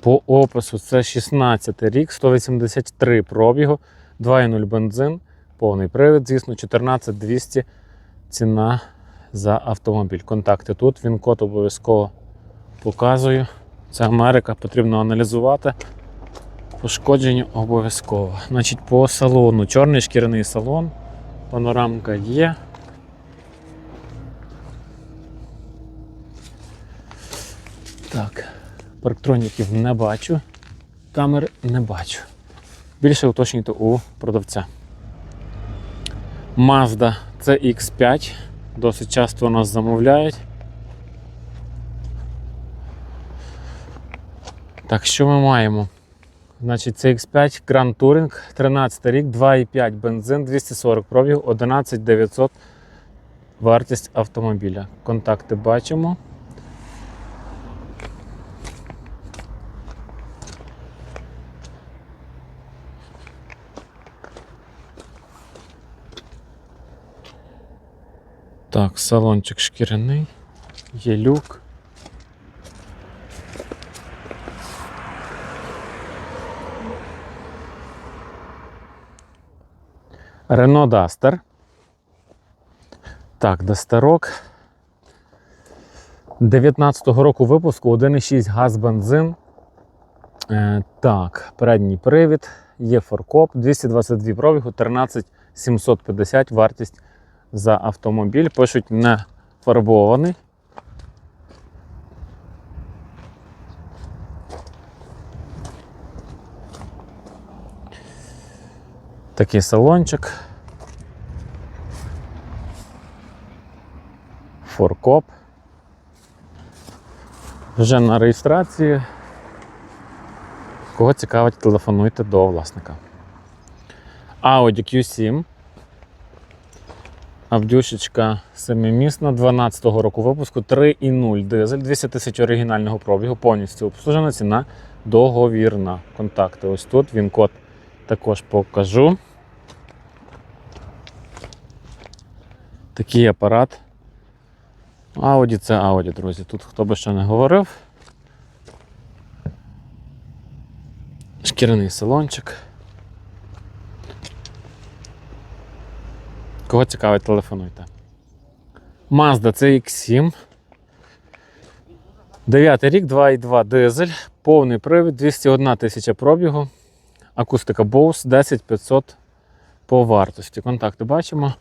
По опису це 16 рік, 183 пробігу, 2,0 бензин, повний привід, звісно, 14200 ціна за автомобіль. Контакти тут, він код обов'язково показую. Це Америка, потрібно аналізувати. Пошкодження обов'язково. Значить, по салону. Чорний шкіряний салон, панорамка є. Так. Парктроніків не бачу, камер не бачу. Більше уточнюйте у продавця. Mazda CX5. Досить часто у нас замовляють. Так, що ми маємо? Значить, CX5 Grand Touring, 13 рік, 2,5 бензин, 240 пробіг, 11900 вартість автомобіля. Контакти бачимо. Так, салончик шкіряний, є люк. Рено Дастер. Так, Дастерок. 19-го року випуску 1,6 газ бензин. Е, так, передній привід, є форкоп, 222 пробігу, 13 750 вартість за автомобіль. Пишуть не фарбований. Такий салончик. Форкоп. Вже на реєстрації. Кого цікавить, телефонуйте до власника. Audi Q7. Авдюшечка семимісна 12-го року випуску 3,0 дизель, 200 тисяч оригінального пробігу, повністю обслужена ціна договірна. Контакти ось тут. Він код також покажу. Такий апарат. Audi це Audi, друзі. Тут хто би ще не говорив. Шкіряний салончик. Кого цікавить, телефонуйте. Mazda CX7. 9 рік, 2,2 дизель, повний привід, 201 тисяча пробігу. Акустика Bose 10500 по вартості. Контакти бачимо.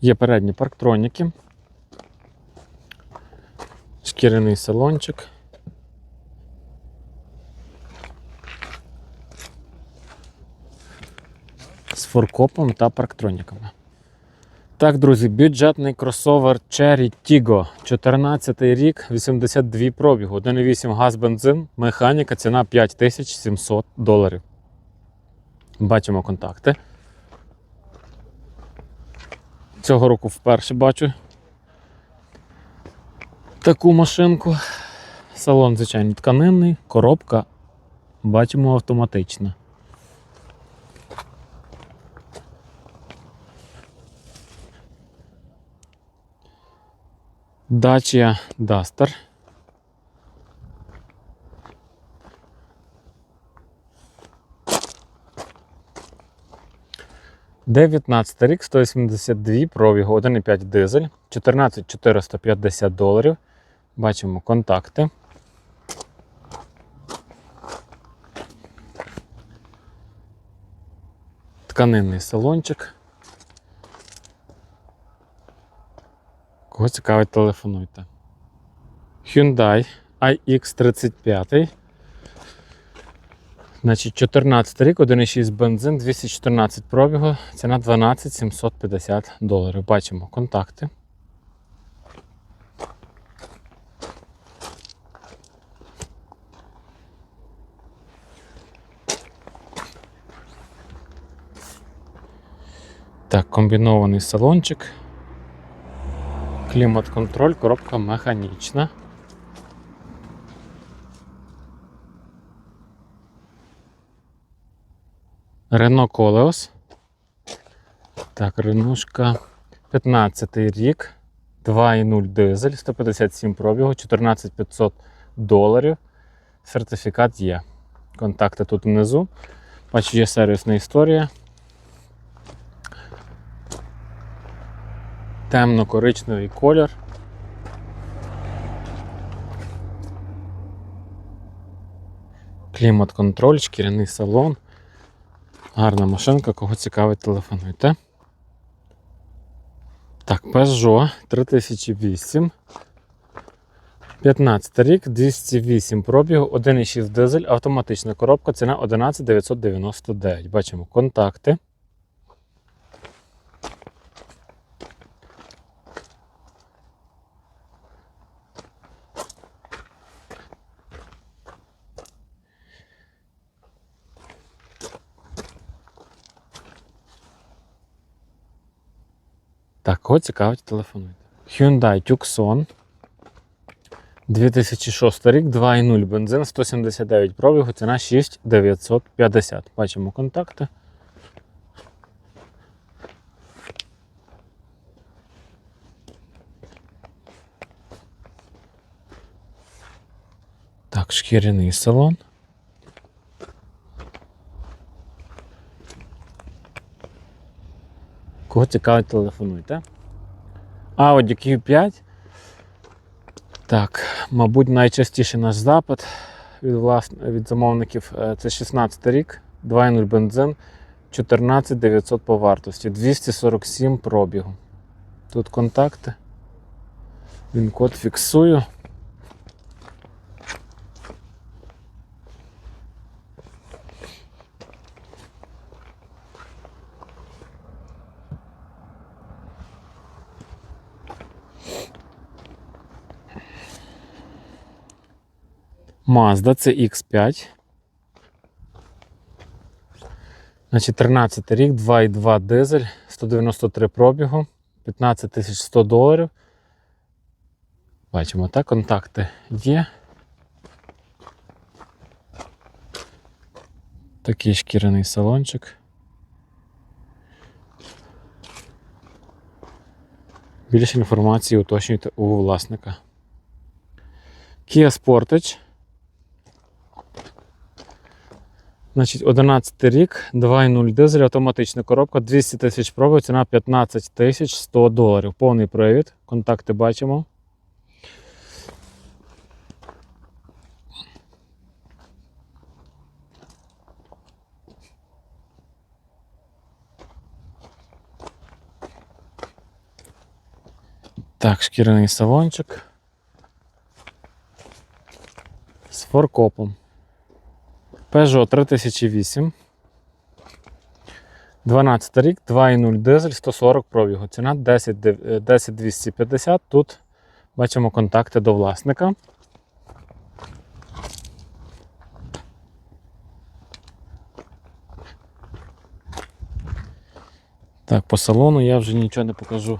Є передні парктроніки. Шкіряний салончик. з форкопом та парктроніками. Так, друзі, бюджетний кросовер Cherry Tiggo. 14 рік, 82 пробігу, 1,8 газ бензин, механіка, ціна 5700 доларів. Бачимо контакти. Цього року вперше бачу таку машинку. Салон, звичайно, тканинний, коробка, бачимо автоматична. Dacia Duster. 19 рік, 182 пробігу, 1,5 дизель, 14 450 доларів. Бачимо контакти. Тканинний салончик. Кого цікавить, телефонуйте. Hyundai iX35. Значить, 14 рік, 1,6 бензин, 214 пробігу, ціна 12 750 доларів. Бачимо контакти. Так, комбінований салончик. Клімат-контроль, коробка механічна. Рено Колеос. Так, Ренушка 15 рік, 2,0 дизель, 157 пробігу, 14500 доларів. Сертифікат є. Контакти тут внизу. Бачу, є сервісна історія. Темно-коричневий колір. Клімат-контроль, шкіряний салон. Гарна машинка, кого цікавить, телефонуйте. Так, Peugeot 3008. 15 рік, 208 пробігу, 1,6 дизель, автоматична коробка, ціна 11 999. Бачимо контакти. Так, кого цікавить, телефонуйте. Hyundai Tucson. 2006 рік, 2,0 бензин, 179 пробігу, ціна 6950. Бачимо контакти. Так, шкіряний салон. Кого цікавить, телефонуйте. Audi Q5. Так, мабуть, найчастіший наш запит від, влас... від замовників е, це 16 рік, 2.0 бензин, 14 900 по вартості, 247 пробігу. Тут контакти. Він код фіксую. Mazda CX5. Значить, 13 рік, 2,2 дизель, 193 пробігу, 15 100 доларів. Бачимо, так, контакти є. Такий шкіряний салончик. Більше інформації уточнюйте у власника. Kia Sportage. Значить, 11 рік, 2,0 дизель, автоматична коробка, 200 тисяч пробів, ціна 15 тисяч 100 доларів. Повний привід. Контакти бачимо. Так, шкіряний салончик. З форкопом. Peugeot 3008. 12 рік, 2,0 дизель, 140 пробігу. Ціна 10 е, 10250. Тут бачимо контакти до власника. Так, по салону я вже нічого не покажу.